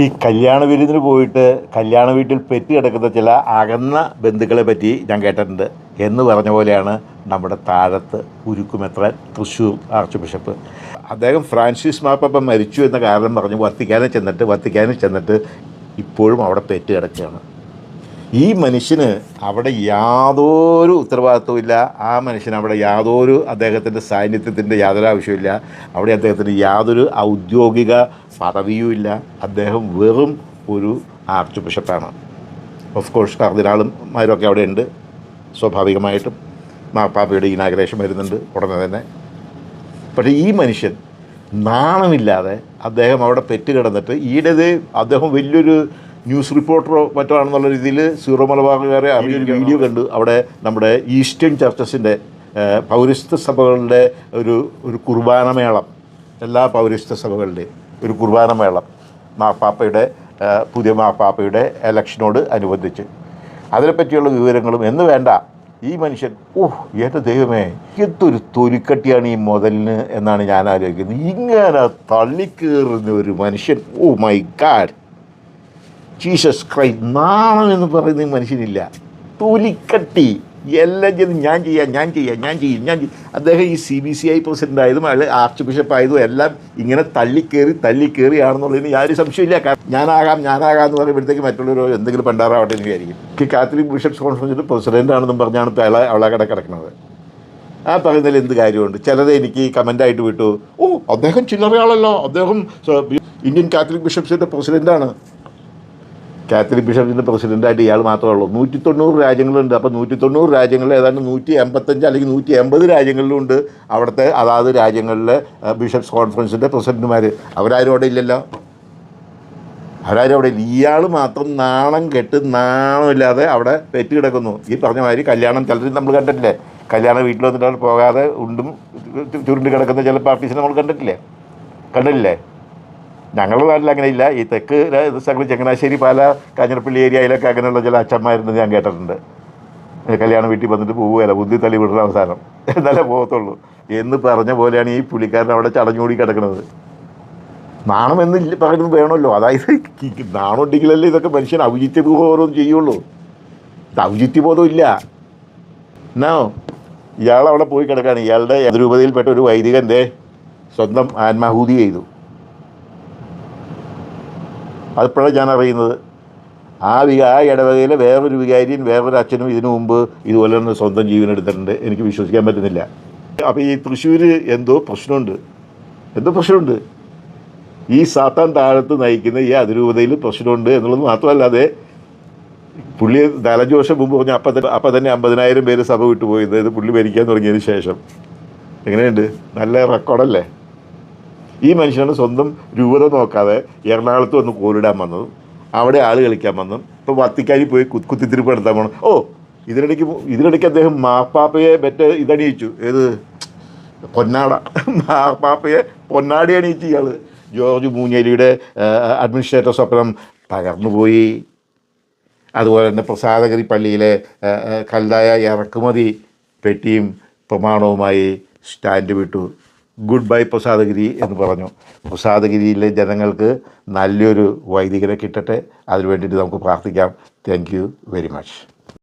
ഈ കല്യാണ വിരുന്നിന് പോയിട്ട് കല്യാണ വീട്ടിൽ പെറ്റ് കിടക്കുന്ന ചില അകന്ന ബന്ധുക്കളെ പറ്റി ഞാൻ കേട്ടിട്ടുണ്ട്. എന്ന് പറഞ്ഞ പോലെയാണ് നമ്മുടെ താഴത്ത് ഉരുക്കുമെത്ര തൃശ്ശൂർ ആർച്ച് ബിഷപ്പ്. അദ്ദേഹം ഫ്രാൻസിസ് മാപ്പ മരിച്ചു എന്ന കാരണം പറഞ്ഞ് വത്തിക്കാനിൽ ചെന്നിട്ട് വത്തിക്കാനിൽ ചെന്നിട്ട് ഇപ്പോഴും അവിടെ പെറ്റ് കിടക്കുകയാണ്. ഈ മനുഷ്യന് അവിടെ യാതൊരു ഉത്തരവാദിത്വം ഇല്ല. ആ മനുഷ്യന് അവിടെ യാതൊരു അദ്ദേഹത്തിന്റെ സാന്നിധ്യത്തിന്റെ യാതൊരു ആവശ്യമില്ല അവിടെ അദ്ദേഹത്തിന് യാതൊരു ഔദ്യോഗിക പദവിയുമില്ല അദ്ദേഹം വെറും ഒരു ആർച്ച് ബിഷപ്പാണ് ഓഫ് കോഴ്സ് കർദിനാളുമാരൊക്കെ അവിടെ ഉണ്ട്. സ്വാഭാവികമായിട്ടും മാപ്പാപ്പയുടെ ഇനാഗ്രേഷൻ വരുന്നുണ്ട് ഉടനെ തന്നെ. പക്ഷേ ഈ മനുഷ്യൻ നാണമില്ലാതെ അദ്ദേഹം അവിടെ പെറ്റ് കിടന്നിട്ട് ഈയിടെ അദ്ദേഹം വലിയൊരു ന്യൂസ് റിപ്പോർട്ടറോ മറ്റാണെന്നുള്ള രീതിയിൽ സീറോ മലബാറുകാരെ അറിയൊരു വീഡിയോ കണ്ട്. അവിടെ നമ്മുടെ ഈസ്റ്റേൺ ചർച്ചസിന്റെ പൗരസ്ത്യ സഭകളുടെ ഒരു ഒരു കുർബാന മേളം എല്ലാ പൗരസ്ത്യ സഭകളുടെയും ഒരു കുർബാന മേളം മാപ്പാപ്പയുടെ പുതിയ മാപ്പാപ്പയുടെ എലക്ഷനോട് അനുബന്ധിച്ച്. അതിനെപ്പറ്റിയുള്ള വിവരങ്ങളും എന്ന് വേണ്ട. ഈ മനുഷ്യൻ ഓഹ് എന്റെ ദൈവമേ എന്തൊരു തൊലിക്കട്ടിയാണ് ഈ മുതലിന് എന്നാണ് ഞാൻ ആലോചിക്കുന്നത്. ഇങ്ങനെ തള്ളിക്കേറുന്ന ഒരു മനുഷ്യൻ oh my God. Jesus Christ നാണം എന്ന് പറയുന്ന മനുഷ്യനില്ല. തൊലിക്കട്ടി. എല്ലാം ചെയ്ത് ഞാൻ ചെയ്യാം ഞാൻ ചെയ്യാം ഞാൻ ചെയ്യും ഞാൻ ചെയ്യും. അദ്ദേഹം ഈ C B C I president ആയതും അയാൾ ആർച്ച് ബിഷപ്പ് ആയതും എല്ലാം ഇങ്ങനെ തള്ളിക്കേറി തള്ളിക്കേറിയാണെന്നുള്ളതിന് യാതൊരു സംശയമില്ല കാരണം ഞാനാകാം ഞാനാകാം എന്ന് പറയുമ്പോഴത്തേക്ക് മറ്റുള്ളവരോ എന്തെങ്കിലും പണ്ടാറാവട്ടെ എന്ന് വിചാരിക്കും. ഈ കാത്തലിക് ബിഷപ്സ് പ്രസിഡന്റ് ആണെന്നും പറഞ്ഞാണ് ഇപ്പോൾ അവളെ കട കിടക്കുന്നത് ആ പറയുന്നതിൽ എന്ത് കാര്യമുണ്ട്? ചിലത് എനിക്ക് കമന്റായിട്ട് വിട്ടു. ഓ അദ്ദേഹം ചില്ലറയാളല്ലോ. അദ്ദേഹം ഇന്ത്യൻ കാത്തലിക് ബിഷപ്സിന്റെ പ്രസിഡന്റാണ് കാത്തലിക് ബിഷപ്പിന്റെ പ്രസിഡന്റായിട്ട് ഇയാൾ മാത്രമേ ഉള്ളൂ. നൂറ്റി തൊണ്ണൂറ് രാജ്യങ്ങളുണ്ട്. അപ്പോൾ നൂറ്റി തൊണ്ണൂറ് രാജ്യങ്ങളിൽ ഏതാണ്ട് നൂറ്റി എൺപത്തഞ്ച് അല്ലെങ്കിൽ നൂറ്റി എൺപത് രാജ്യങ്ങളിലുണ്ട് അവിടുത്തെ അതാത് രാജ്യങ്ങളിലെ ബിഷപ്സ് കോൺഫറൻസിന്റെ പ്രസിഡന്റുമാർ അവരാരും അവിടെ ഇല്ലല്ലോ. അവരാരും അവിടെ ഇല്ല. ഇയാൾ മാത്രം നാണം കെട്ട് നാണമില്ലാതെ അവിടെ പെറ്റ് കിടക്കുന്നു. ഈ പറഞ്ഞ മാതിരി കല്യാണം ചിലർ നമ്മൾ കണ്ടിട്ടില്ലേ? കല്യാണ വീട്ടിൽ വന്നിട്ട് പോകാതെ ഉണ്ടും ചുരുണ്ടി കിടക്കുന്ന ചില പാർട്ടീസിനെ നമ്മൾ കണ്ടിട്ടില്ലേ? കണ്ടിട്ടില്ലേ? ഞങ്ങളുടെ നാട്ടിൽ അങ്ങനെ ഇല്ല ഈ തെക്ക് സംഗതി ചങ്ങനാശ്ശേരി പാല കാഞ്ഞിരപ്പള്ളി ഏരിയയിലൊക്കെ അങ്ങനെയുള്ള ചില അച്ഛന്മാരുന്നത് ഞാൻ കേട്ടിട്ടുണ്ട്. കല്യാണം വീട്ടിൽ വന്നിട്ട് പോവുകയല്ല. ബുദ്ധി തള്ളി വിടുന്ന അവസാനം. എന്നാലേ പോകത്തുള്ളൂ. എന്ന് പറഞ്ഞ പോലെയാണ് ഈ പുള്ളിക്കാരൻ അവിടെ ചടഞ്ഞുകൂടി കിടക്കുന്നത്. നാണം എന്ന് പറയുന്നത് വേണമല്ലോ. അതായത് ഈ നാണം ഉണ്ടെങ്കിലല്ലേ ഇതൊക്കെ മനുഷ്യൻ ഔചിത്യബോധം ചെയ്യുള്ളൂ. ഔചിത്യബോധം ഇല്ല എന്നാ ഇയാൾ അവിടെ പോയി കിടക്കുകയാണ് ഇയാളുടെ രൂപതയിൽപ്പെട്ട ഒരു വൈദികന്റെ സ്വന്തം ആത്മാഹൂതി ചെയ്തു. അതിപ്പോഴാണ് ഞാൻ അറിയുന്നത് ആ വി ആ ഇടവകയിലെ വേറൊരു വികാരിയും വേറൊരു അച്ഛനും ഇതിനു മുമ്പ് ഇതുപോലെ തന്നെ സ്വന്തം ജീവൻ എടുത്തിട്ടുണ്ട് എനിക്ക് വിശ്വസിക്കാൻ പറ്റുന്നില്ല. അപ്പോൾ ഈ തൃശ്ശൂർ എന്തോ പ്രശ്നമുണ്ട്. എന്തോ പ്രശ്നമുണ്ട്. ഈ സാത്താൻ താഴത്ത് നയിക്കുന്ന ഈ അതിരൂപതയിൽ പ്രശ്നമുണ്ട് എന്നുള്ളത് മാത്രമല്ലാതെ പുള്ളി നാലഞ്ച് വർഷം മുമ്പ് പറഞ്ഞു അപ്പം തന്നെ അപ്പം തന്നെ അമ്പതിനായിരം പേര് സഭ വിട്ടുപോയി. ഇത് പുള്ളി ഭരിക്കാൻ തുടങ്ങിയതിന് ശേഷം. എങ്ങനെയുണ്ട്? നല്ല റെക്കോർഡല്ലേ ഈ മനുഷ്യനാണ് സ്വന്തം രൂപത നോക്കാതെ എറണാകുളത്ത് വന്ന് കോലിടാൻ വന്നതും അവിടെ ആൾ കളിക്കാൻ വന്നതും ഇപ്പോൾ വത്തിക്കാരി പോയി കുത്തിത്തിരിപ്പ് നടത്താൻ പോകണം ഓ ഇതിനിടയ്ക്ക് ഇതിനിടയ്ക്ക് അദ്ദേഹം മാപ്പാപ്പയെ മറ്റേ ഇതണിയിച്ചു. ഏത്? പൊന്നാട. മാപ്പാപ്പയെ പൊന്നാടി അണിയിച്ചു ഇയാൾ ജോർജ് മൂഞ്ഞേരിയുടെ അഡ്മിനിസ്ട്രേറ്റർ സ്വപ്നം തകർന്നുപോയി അതുപോലെ തന്നെ പ്രസാദഗിരി പള്ളിയിലെ കല്ലായ ഇറക്കുമതി പെട്ടിയും പ്രമാണവുമായി സ്റ്റാൻഡ് വിട്ടു. ഗുഡ് ബൈ പ്രസാദഗിരി എന്ന് പറഞ്ഞു. പ്രസാദഗിരിയിലെ ജനങ്ങൾക്ക് നല്ലൊരു വൈദികരെ കിട്ടട്ടെ. അതിനു വേണ്ടിയിട്ട് നമുക്ക് പ്രാർത്ഥിക്കാം. Thank very much